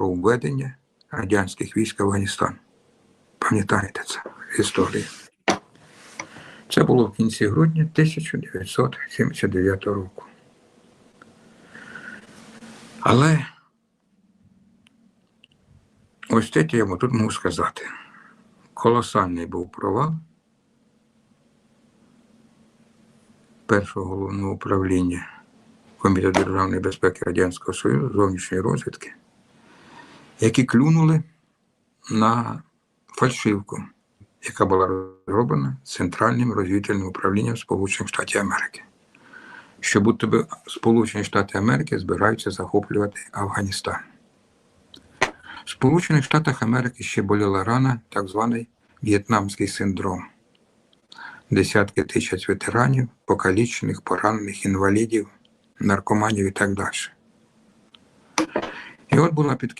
про введення радянських військ в Афганістан. Пам'ятаєте це в історії? Це було в кінці грудня 1979 року. Але ось те я тут можу сказати. Колосальний був провал першого головного управління Комітету державної безпеки Радянського Союзу зовнішньої розвідки, які клюнули на фальшивку, яка була розроблена Центральним розвідувальним управлінням Сполучених Штатів Америки. Що будто би Сполучені Штати Америки збираються захоплювати Афганістан. В Сполучених Штатах Америки ще боліла рана так званий В'єтнамський синдром. Десятки тисяч ветеранів, покалічених, поранених, інвалідів, наркоманів і так далі. І от була під